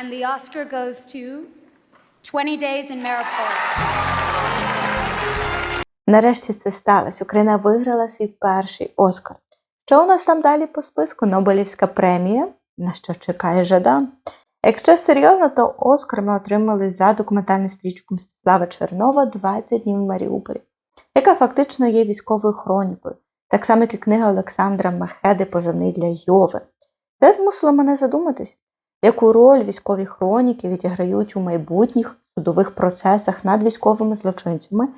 And the Oscar goes to 20 Days in Mariupol. Нарешті це сталося. Україна виграла свій перший Оскар. Що у нас там далі по списку? Нобелівська премія, на що чекає Жадан. Якщо серйозно, то Оскар ми отримали за документальну стрічку Мстислава Чернова «20 днів в Маріуполі, яка фактично є військовою хронікою, так само як і книга Олександра Мехеди Позивний для Йови. Це змусило мене задуматись, яку роль військові хроніки відіграють у майбутніх судових процесах над військовими злочинцями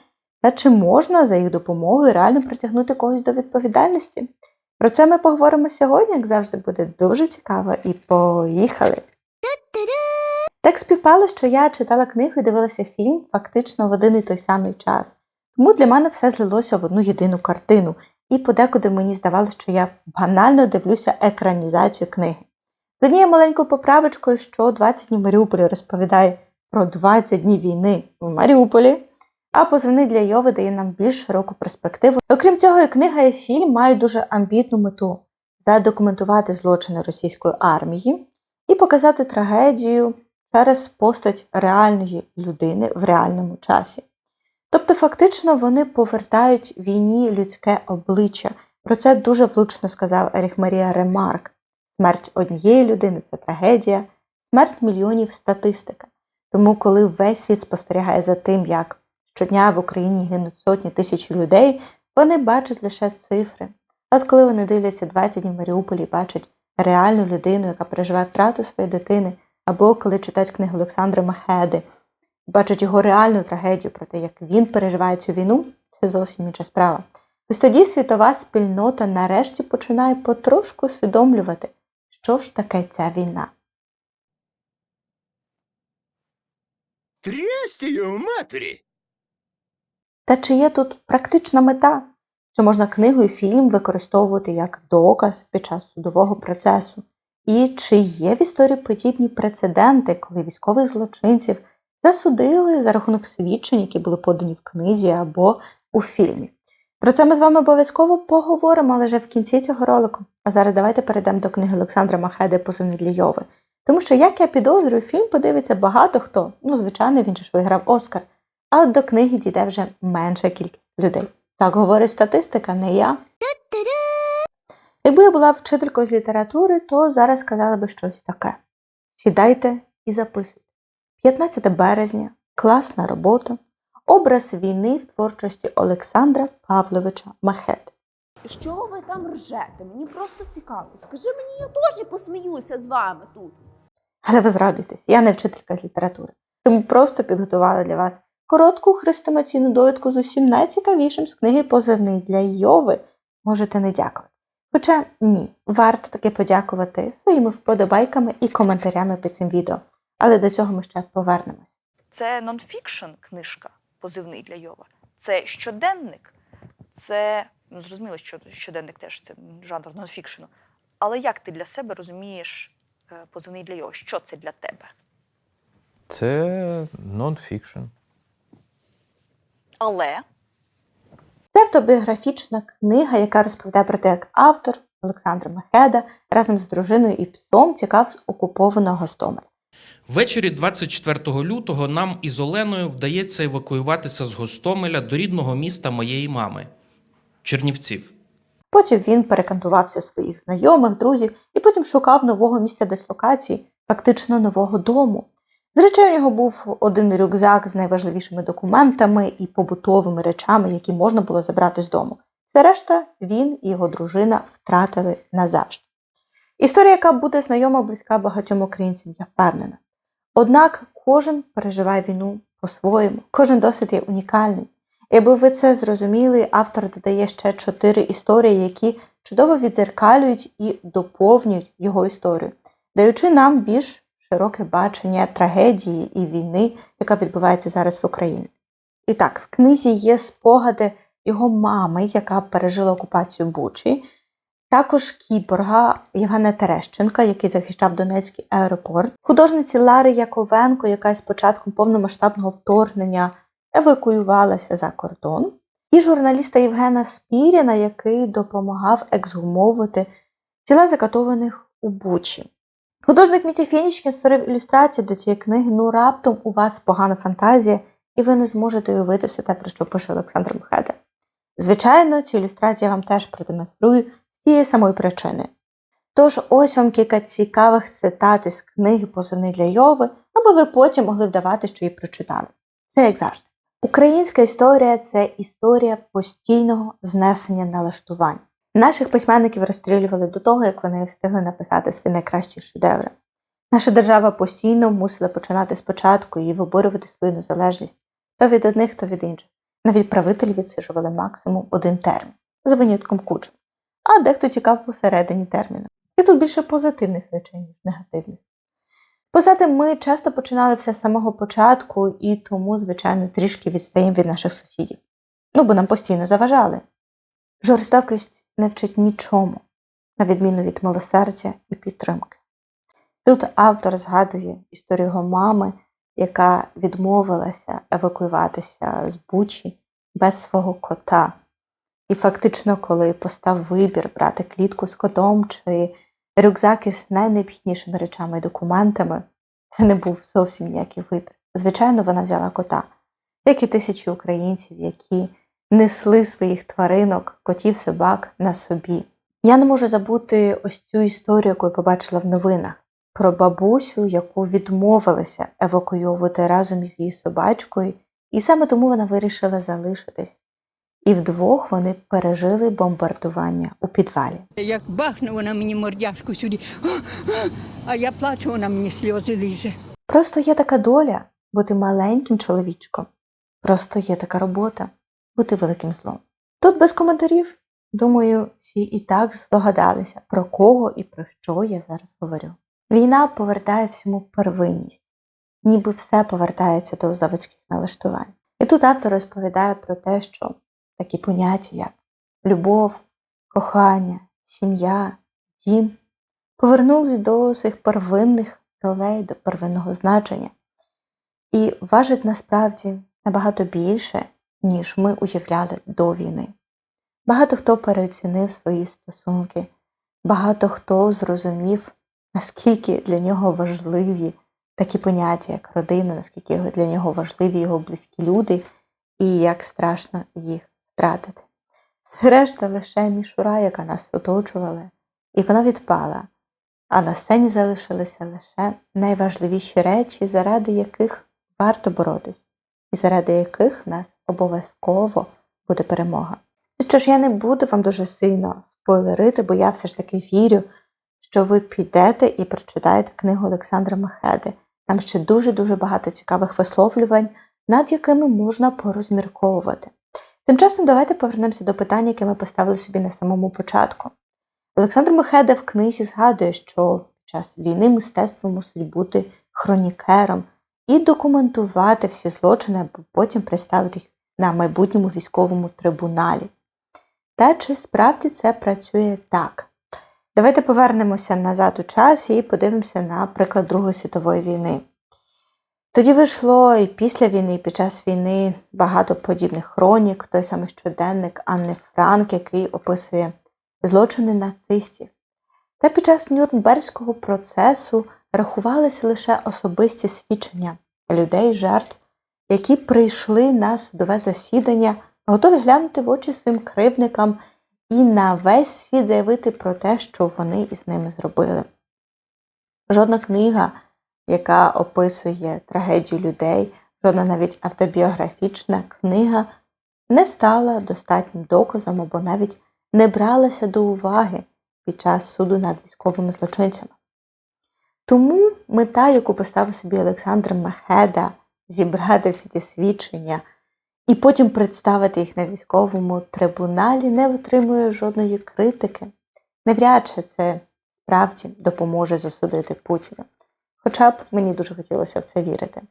та чи можна за їх допомогою реально притягнути когось до відповідальності? Про це ми поговоримо сьогодні, як завжди, буде дуже цікаво. І поїхали! Так співпало, що я читала книгу і дивилася фільм фактично в один і той самий час. Тому для мене все злилося в одну єдину картину, і подекуди мені здавалося, що я банально дивлюся екранізацію книги. З однією маленькою поправочкою, що 20 днів Маріуполі розповідає про 20 днів війни в Маріуполі, а позивний для Йови дає нам більш широку перспективу. Окрім цього, і книга і фільм мають дуже амбітну мету задокументувати злочини російської армії і показати трагедію через постать реальної людини в реальному часі. Тобто, фактично, вони повертають війні людське обличчя. Про це дуже влучно сказав Еріх Марія Ремарк. Смерть однієї людини це трагедія, смерть мільйонів статистика. Тому, коли весь світ спостерігає за тим, як щодня в Україні гинуть сотні тисяч людей, вони бачать лише цифри. А от коли вони дивляться 20 днів в Маріуполі і бачать реальну людину, яка переживає втрату своєї дитини, або коли читають книгу Олександра Махеди, бачать його реальну трагедію про те, як він переживає цю війну, це зовсім інша справа. Ось тоді світова спільнота нарешті починає потрошку усвідомлювати, що ж таке ця війна. Його матері! Та чи є тут практична мета? Чи можна книгу і фільм використовувати як доказ під час судового процесу? І чи є в історії подібні прецеденти, коли військових злочинців засудили за рахунок свідчень, які були подані в книзі або у фільмі? Про це ми з вами обов'язково поговоримо, але в кінці цього ролику. А зараз давайте перейдемо до книги Олександра Махеди «Позивний для Йови. Тому що, як я підозрюю, фільм подивиться багато хто. Ну, звичайно, він же ж виграв Оскар. А от до книги дійде вже менша кількість людей. Так говорить статистика, не я. Якби я була вчителькою з літератури, то зараз сказала би щось таке: сідайте і записуйте. 15 березня, класна робота, образ війни в творчості Олександра Павловича Махети. Що ви там ржете? Мені просто цікаво. Скажи мені, я теж посміюся з вами тут. Але ви зрадуйтесь, я не вчителька з літератури, тому просто підготувала для вас коротку хрестомаційну довідку з усім найцікавішим з книги Позивний для Йови. Можете не дякувати. Хоча ні, варто таки подякувати своїми вподобайками і коментарями під цим відео. Але до цього ми ще повернемось. Це нонфікшн книжка, позивний для Йова. Це щоденник. Це ну, зрозуміло, що щоденник теж це жанр нонфікшену. Але як ти для себе розумієш е, позивний для Йова? Що це для тебе? Це нон-фікшн. Але Це автобіографічна книга, яка розповідає про те, як автор Олександр Мехеда разом з дружиною і псом тікав з окупованого Гостомеля. Ввечері 24 лютого нам із Оленою вдається евакуюватися з Гостомеля до рідного міста моєї мами Чернівців. Потім він перекантувався своїх знайомих, друзів і потім шукав нового місця дислокації, фактично нового дому. З речей у нього був один рюкзак з найважливішими документами і побутовими речами, які можна було забрати з дому. Все решта він і його дружина втратили назавжди. Історія, яка буде знайома близька багатьом українцям, я впевнена. Однак кожен переживає війну по-своєму, кожен досвід є унікальним. І аби ви це зрозуміли, автор додає ще чотири історії, які чудово відзеркалюють і доповнюють його історію, даючи нам більш широке бачення трагедії і війни, яка відбувається зараз в Україні. І так, в книзі є спогади його мами, яка пережила окупацію Бучі, також кіборга Євгена Терещенка, який захищав Донецький аеропорт, художниці Лари Яковенко, яка з початком повномасштабного вторгнення евакуювалася за кордон, і журналіста Євгена Спіріна, який допомагав ексгумовувати тіла закатованих у Бучі. Художник Мітя Фінічкін створив ілюстрацію до цієї книги. Ну раптом у вас погана фантазія, і ви не зможете уявити все те, про що пише Олександр Мхеда. Звичайно, цю ілюстрацію я вам теж продемонструю з тієї самої причини. Тож ось вам кілька цікавих цитат із книги Позивний для Йови, аби ви потім могли вдавати, що її прочитали. Все як завжди. Українська історія це історія постійного знесення налаштувань. Наших письменників розстрілювали до того, як вони встигли написати свої найкращі шедеври. Наша держава постійно мусила починати спочатку і виборювати свою незалежність то від одних, то від інших. Навіть правителі відсиджували максимум один термін, за винятком кучми, а дехто тікав посередині терміну. І тут більше позитивних речей, ніж негативних. Позати ми часто починали все з самого початку і тому, звичайно, трішки відстаємо від наших сусідів. Ну, бо нам постійно заважали. Жорстокість не вчить нічому, на відміну від милосердя і підтримки. Тут автор згадує історію його мами, яка відмовилася евакуюватися з Бучі без свого кота. І фактично, коли постав вибір брати клітку з котом чи рюкзак із найнеобхіднішими речами і документами, це не був зовсім ніякий вибір. Звичайно, вона взяла кота, як і тисячі українців, які несли своїх тваринок, котів, собак на собі. Я не можу забути ось цю історію, яку я побачила в новинах про бабусю, яку відмовилися евакуйовувати разом із її собачкою, і саме тому вона вирішила залишитись. І вдвох вони пережили бомбардування у підвалі. Як бахне вона мені мордяшку сюди, а я плачу, вона мені сльози ліже. Просто є така доля бути маленьким чоловічком. Просто є така робота бути великим злом. Тут без коментарів, думаю, всі і так здогадалися, про кого і про що я зараз говорю. Війна повертає всьому первинність, ніби все повертається до заводських налаштувань. І тут автор розповідає про те, що такі поняття, як любов, кохання, сім'я, дім, повернулись до цих первинних ролей, до первинного значення. І важить насправді набагато більше, ніж ми уявляли до війни. Багато хто переоцінив свої стосунки, багато хто зрозумів, наскільки для нього важливі такі поняття, як родина, наскільки для нього важливі його близькі люди, і як страшно їх втратити. Все решта лише мішура, яка нас оточувала, і вона відпала, а на сцені залишилися лише найважливіші речі, заради яких варто боротись, і заради яких нас обов'язково буде перемога. Що ж, я не буду вам дуже сильно спойлерити, бо я все ж таки вірю, що ви підете і прочитаєте книгу Олександра Мехеди. Там ще дуже-дуже багато цікавих висловлювань, над якими можна порозмірковувати. Тим часом давайте повернемося до питання, яке ми поставили собі на самому початку. Олександр Мехеда в книзі згадує, що під час війни мистецтво мусить бути хронікером і документувати всі злочини, аби потім представити їх на майбутньому військовому трибуналі. Та чи справді це працює так? Давайте повернемося назад у час і подивимося на приклад Другої світової війни. Тоді вийшло і після війни, і під час війни багато подібних хронік, той самий щоденник Анни Франк, який описує злочини нацистів. Та під час Нюрнберзького процесу рахувалися лише особисті свідчення людей, жертв, які прийшли на судове засідання, готові глянути в очі своїм кривдникам і на весь світ заявити про те, що вони із ними зробили. Жодна книга, яка описує трагедію людей, жодна навіть автобіографічна книга не стала достатнім доказом або навіть не бралася до уваги під час суду над військовими злочинцями. Тому мета, яку поставив собі Олександр Мехеда, зібрати всі ті свідчення і потім представити їх на військовому трибуналі, не витримує жодної критики. Навряд чи це справді допоможе засудити Путіна. Хоча б мені дуже хотілося в це вірити.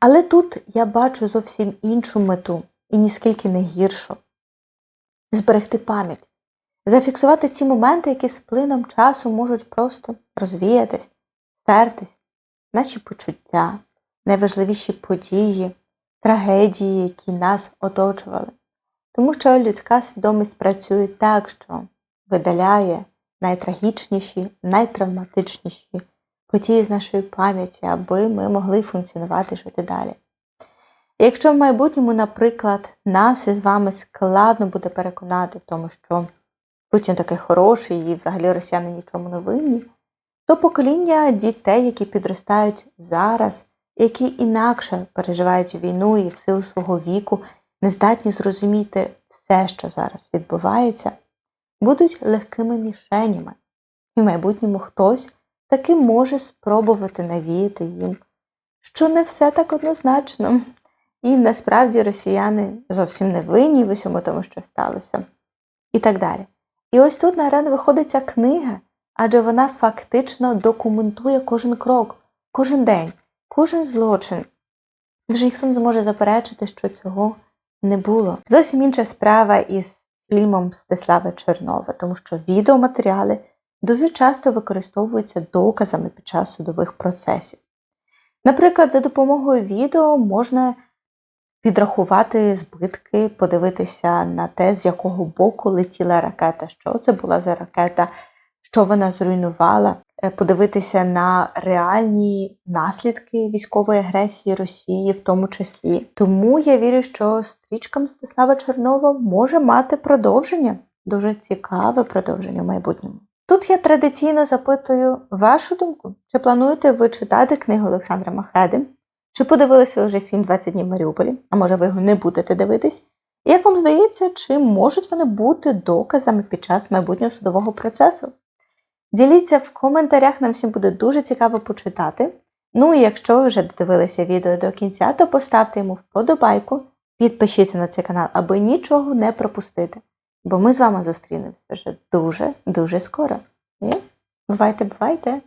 Але тут я бачу зовсім іншу мету і ніскільки не гіршу зберегти пам'ять, зафіксувати ці моменти, які з плином часу можуть просто розвіятись, стертись, наші почуття, найважливіші події, трагедії, які нас оточували. Тому що людська свідомість працює так, що видаляє найтрагічніші, найтравматичніші події з нашої пам'яті, аби ми могли функціонувати жити далі. Якщо в майбутньому, наприклад, нас із вами складно буде переконати в тому, що Путін такий хороший і взагалі росіяни нічому не винні, то покоління дітей, які підростають зараз, які інакше переживають війну і в силу свого віку, не здатні зрозуміти все, що зараз відбувається, будуть легкими мішенями. І в майбутньому хтось таки може спробувати навіяти їм, що не все так однозначно. І насправді росіяни зовсім не винні в усьому тому, що сталося. І так далі. І ось тут на арену виходить ця книга, адже вона фактично документує кожен крок, кожен день, кожен злочин. Вже ніхто не зможе заперечити, що цього не було. Зовсім інша справа із фільмом Мстислава Чернова, тому що відеоматеріали дуже часто використовуються доказами під час судових процесів. Наприклад, за допомогою відео можна підрахувати збитки, подивитися на те, з якого боку летіла ракета, що це була за ракета, що вона зруйнувала, подивитися на реальні наслідки військової агресії Росії, в тому числі. Тому я вірю, що стрічка Мстислава Чернова може мати продовження, дуже цікаве продовження в майбутньому. Тут я традиційно запитую вашу думку, чи плануєте ви читати книгу Олександра Махеди? Чи подивилися ви вже фільм «20 днів Маріуполі? А може ви його не будете дивитись? Як вам здається, чи можуть вони бути доказами під час майбутнього судового процесу? Діліться в коментарях, нам всім буде дуже цікаво почитати. Ну і якщо ви вже додивилися відео до кінця, то поставте йому вподобайку, підпишіться на цей канал, аби нічого не пропустити. Бо ми з вами зустрінемося вже дуже-дуже скоро. Бувайте, бувайте!